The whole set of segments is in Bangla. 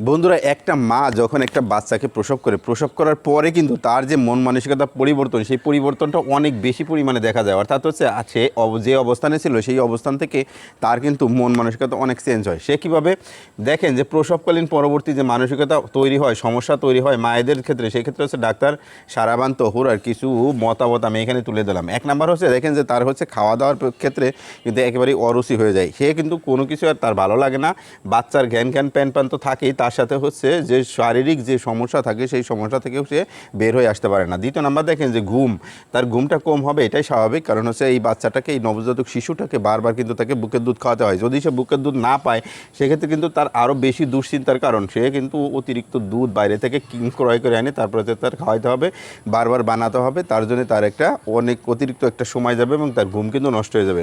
বন্ধুরা, একটা মা যখন একটা বাচ্চাকে প্রসব করে, প্রসব করার পরে কিন্তু তার যে মন মানসিকতা পরিবর্তন, সেই পরিবর্তনটা অনেক বেশি পরিমাণে দেখা যায়। অর্থাৎ হচ্ছে অব- যে অবস্থানে ছিল, সেই অবস্থান থেকে তার কিন্তু মন মানসিকতা অনেক চেঞ্জ হয়। সে কীভাবে, দেখেন যে প্রসবকালীন পরবর্তী যে মানসিকতা তৈরি হয়, সমস্যা তৈরি হয় মায়েদের ক্ষেত্রে, সেই ক্ষেত্রে হচ্ছে ডাক্তার সারাবান তহুর আর কিছু মতামত আমি এখানে তুলে দিলাম এক নাম্বার হচ্ছে, দেখেন যে তার হচ্ছে খাওয়া দাওয়ার ক্ষেত্রে কিন্তু একেবারেই অরুচি হয়ে যায়। সে কিন্তু কোনো কিছু আর তার ভালো লাগে না। বাচ্চার জ্ঞান জ্ঞান প্যান প্যান তো থাকেই তার সাথে হচ্ছে যে শারীরিক যে সমস্যা থাকে, সেই সমস্যা থেকেও সে বের হয়ে আসতে পারে না। দ্বিতীয় নাম্বার দেখেন যে ঘুম, তার ঘুমটা কম হবে, এটাই স্বাভাবিক। কারণ হচ্ছে এই বাচ্চাটাকে, এই নবজাতক শিশুটাকে বারবার কিন্তু তাকে বুকের দুধ খাওয়াতে হয়। যদি সে বুকের দুধ না পায়, সেক্ষেত্রে কিন্তু তার আরও বেশি দুশ্চিন্তার কারণ। সে কিন্তু অতিরিক্ত দুধ বাইরে থেকে ক্রয় করে আনে তারপরে তার খাওয়াইতে হবে, বারবার বানাতে হবে। তার জন্য তার একটা অনেক অতিরিক্ত একটা সময় যাবে এবং তার ঘুম কিন্তু নষ্ট হয়ে যাবে।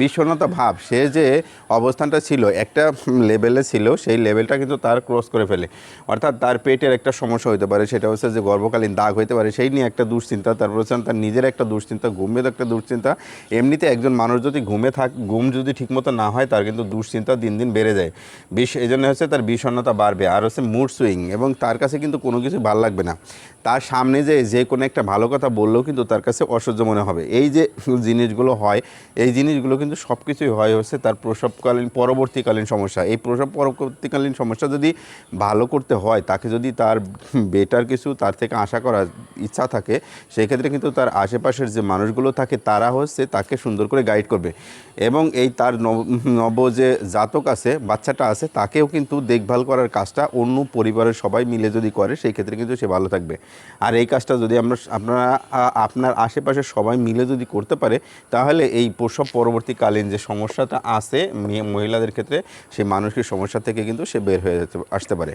বিষণ্ণতা ভাব, সে যে অবস্থানটা ছিল, একটা লেভেলে ছিল, সেই লেভেলটা কিন্তু তার ক্রস করে ফেলে। অর্থাৎ তার পেটের একটা সমস্যা হতে পারে, সেটা হচ্ছে যে গর্ভকালীন দাগ হতে পারে, সেই নিয়ে একটা দুশ্চিন্তা। তারপর হচ্ছে তার নিজের একটা দুশ্চিন্তা ঘুমের একটা দুশ্চিন্তা। এমনিতে একজন মানুষ যদি ঘুমে থাক, ঘুম যদি ঠিকমতো না হয়, তার কিন্তু দুশ্চিন্তা দিন দিন বেড়ে যায়। বিষ এই জন্য হচ্ছে তার বিষণ্ণতা বাড়বে। আর হচ্ছে মুড সুইং এবং তার কাছে কিন্তু কোনো কিছু ভালো লাগবে না। তার সামনে যে যে কোনো একটা ভালো কথা বললেও কিন্তু তার কাছে অসহ্য মনে হবে। এই যে জিনিসগুলো হয়, এই জিনিসগুলো কিন্তু সব কিছুই হয় হচ্ছে তার প্রসবকালীন, পরবর্তীকালীন সমস্যা। এই প্রসব পরবর্তীকালীন সমস্যা যদি ভালো করতে হয়, তাকে যদি তার বেটার কিছু তার থেকে আশা করার ইচ্ছা থাকে, সেক্ষেত্রে কিন্তু তার আশেপাশের যে মানুষগুলো থাকে, তারা হচ্ছে তাকে সুন্দর করে গাইড করবে। এবং এই তার নব- যে জাতক আছে, বাচ্চাটা আছে, তাকেও কিন্তু দেখভাল করার কাজটা অন্য পরিবারের সবাই মিলে যদি করে সেই ক্ষেত্রে কিন্তু সে ভালো থাকবে। আর এই কাজটা যদি আমরা আপনারা আপনার আশেপাশে সবাই মিলে যদি করতে পারে, তাহলে এই প্রসব পরবর্তীকালীন যে সমস্যাটা আছে মহিলাদের ক্ষেত্রে, সেই মানসিক সমস্যা থেকে কিন্তু সে বের হয়ে যেতে, আসতে পারে।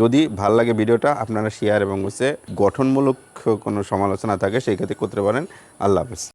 যদি ভালো লাগে ভিডিওটা, আপনারা শেয়ার এবং হচ্ছে গঠনমূলক কোনো সমালোচনা থাকে, সেই ক্ষেত্রে করতে পারেন। আল্লাহ হাফেজ।